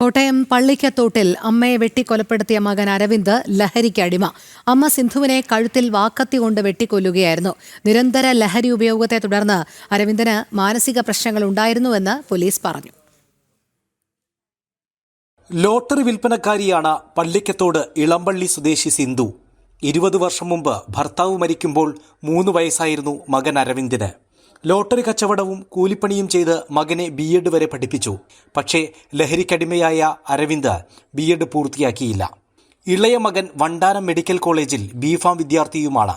കോട്ടയം പള്ളിക്കത്തോട്ടിൽ അമ്മയെ വെട്ടിക്കൊലപ്പെടുത്തിയ മകൻ അരവിന്ദ് ലഹരിക്ക് അടിമ. അമ്മ സിന്ധുവിനെ കഴുത്തിൽ വാക്കത്തി കൊണ്ട് വെട്ടിക്കൊല്ലുകയായിരുന്നു. നിരന്തര ലഹരി ഉപയോഗത്തെ തുടർന്ന് അരവിന്ദന് മാനസിക പ്രശ്നങ്ങൾ ഉണ്ടായിരുന്നുവെന്ന് പോലീസ് പറഞ്ഞു. ലോട്ടറി വിൽപ്പനക്കാരിയാണ് പള്ളിക്കത്തോട് ഇളമ്പള്ളി സ്വദേശി സിന്ധു. ഇരുപത് വർഷം മുമ്പ് ഭർത്താവ് മരിക്കുമ്പോൾ മൂന്ന് വയസ്സായിരുന്നു മകൻ അരവിന്ദിന്. ലോട്ടറി കച്ചവടവും കൂലിപ്പണിയും ചെയ്ത് മകനെ ബി എഡ് വരെ പഠിപ്പിച്ചു. പക്ഷേ ലഹരിക്കടിമയായ അരവിന്ദ് ബി എഡ് പൂർത്തിയാക്കിയില്ല. ഇളയ മകൻ വണ്ടാനം മെഡിക്കൽ കോളേജിൽ ബിഫാം വിദ്യാർത്ഥിയുമാണ്.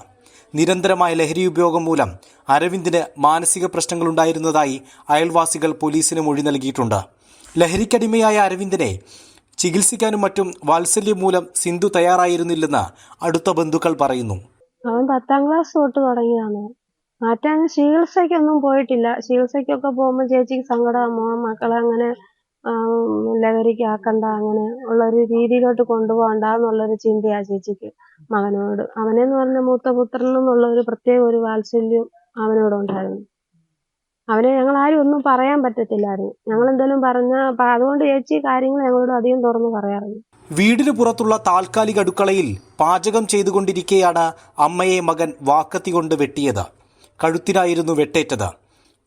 നിരന്തരമായ ലഹരി ഉപയോഗം മൂലം അരവിന്ദിന് മാനസിക പ്രശ്നങ്ങളുണ്ടായിരുന്നതായി അയൽവാസികൾ പോലീസിന് മൊഴി നൽകിയിട്ടുണ്ട്. ലഹരിക്കടിമയായ അരവിന്ദിനെ ചികിത്സിക്കാനും മറ്റും വാത്സല്യം മൂലം സിന്ധു തയ്യാറായിരുന്നില്ലെന്ന് അടുത്ത ബന്ധുക്കൾ പറയുന്നു. അവൻ പത്താം ക്ലാസ് തൊട്ട് തുടങ്ങിയതാണ്. മാറ്റാൻ ചികിത്സയ്ക്കൊന്നും പോയിട്ടില്ല. ചികിത്സയ്ക്കൊക്കെ പോകുമ്പോൾ ചേച്ചിക്ക് സങ്കടം മോൻ മക്കളെ അങ്ങനെ ലഹരിക്ക് ആക്കണ്ട അങ്ങനെ ഉള്ളൊരു രീതിയിലോട്ട് കൊണ്ടുപോകണ്ട എന്നുള്ളൊരു ചിന്തയാ ചേച്ചിക്ക് മകനോട്. അവനെന്ന് പറഞ്ഞ മൂത്ത പുത്രൻ എന്നുള്ള ഒരു പ്രത്യേക ഒരു വാത്സല്യം അവനോടുണ്ടായിരുന്നു അവനെ ഞങ്ങൾ ആരും ഒന്നും പറയാൻ പറ്റത്തില്ലായിരുന്നു. ഞങ്ങൾ എന്തെങ്കിലും പറഞ്ഞ അതുകൊണ്ട് ചേച്ചി കാര്യങ്ങൾ ഞങ്ങളോട് അധികം തുറന്ന് പറയാറില്ല. വീടിന് പുറത്തുള്ള താൽക്കാലിക അടുക്കളയിൽ പാചകം ചെയ്തുകൊണ്ടിരിക്കെയാണ് അമ്മയെ മകൻ വാക്കത്തി കൊണ്ട് വെട്ടിയത്. കഴുത്തിനായിരുന്നു വെട്ടേറ്റത്.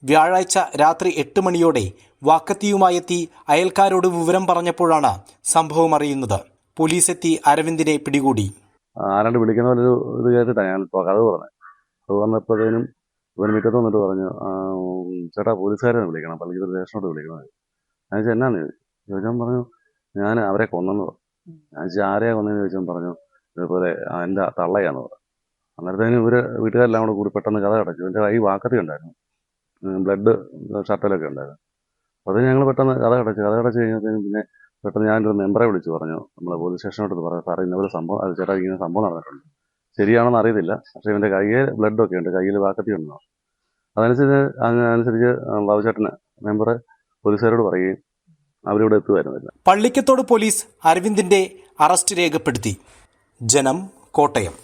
വ്യാഴാഴ്ച രാത്രി എട്ട് മണിയോടെ വാക്കത്തിയുമായെത്തി അയൽക്കാരോട് വിവരം പറഞ്ഞപ്പോഴാണ് സംഭവം അറിയുന്നത്. പോലീസ് എത്തി അരവിന്ദിനെ പിടികൂടി. ആരാണ്ട് വിളിക്കുന്ന പോലെ ഒരു ഇത് കേട്ടിട്ടാണ് ഞാൻ കഥ പറഞ്ഞത് അത് പറഞ്ഞപ്പോഴത്തേനും ഇവൻ മിക്കത്ത് വന്നിട്ട് പറഞ്ഞു "ആ, ഉം, ചേട്ടാ പോലീസുകാരെ വിളിക്കണം പള്ളിക്കൽ സ്റ്റേഷനോട്ട് വിളിക്കണത് ഞാൻ ചോദിച്ചാൽ എന്നാന്ന് ചോദിച്ചു ചോദിച്ചാൽ പറഞ്ഞു ഞാൻ അവരെ കൊന്നെന്ന് പറഞ്ഞു. ഞാൻ ചോദിച്ചാൽ ആരെയാ കൊന്നതെന്ന്? ചോദിച്ചാൽ പറഞ്ഞു ഇതുപോലെ "ആ, എന്റെ തള്ളയാന്ന് പറഞ്ഞു. അന്നേരത്തേനും ഇവർ വീട്ടുകാരെല്ലാം കൂടെ കൂടി പെട്ടെന്ന് കഥ അടച്ചു എന്റെ കൈ വാക്കത്തി ഉണ്ടായിരുന്നു. ബ്ലഡ് ഷർട്ടിലൊക്കെ ഉണ്ടായിരുന്നു. അപ്പോൾ അത് ഞങ്ങൾ പെട്ടെന്ന് കഥ അടച്ചു കഥ അടച്ച് കഴിഞ്ഞപ്പോഴത്തേനും പിന്നെ പെട്ടെന്ന് ഞാനൊരു മെമ്പറെ വിളിച്ച് പറഞ്ഞു. നമ്മളെ പോലീസ് സ്റ്റേഷനോട്ട് പറഞ്ഞു സാറേ ഇന്നപോലെ സംഭവം അത് ചേട്ടാ ഇങ്ങനെ സംഭവം നടന്നിട്ടുണ്ട്. ശരിയാണെന്ന് അറിയത്തില്ല. പക്ഷേ ഇവന്റെ കയ്യിൽ ബ്ലഡൊക്കെ ഉണ്ട്. കയ്യിൽ വാക്കത്തി ഉണ്ടോ. അതനുസരിച്ച് അതിനനുസരിച്ച് ബാബുചേട്ടന് മെമ്പർ പോലീസുകാരോട് പറയുകയും അവരിവിടെ എത്തുമായിരുന്നില്ല പള്ളിക്കത്തോട് പോലീസ് അരവിന്ദിന്റെ അറസ്റ്റ് രേഖപ്പെടുത്തി. ജനം കോട്ടയം.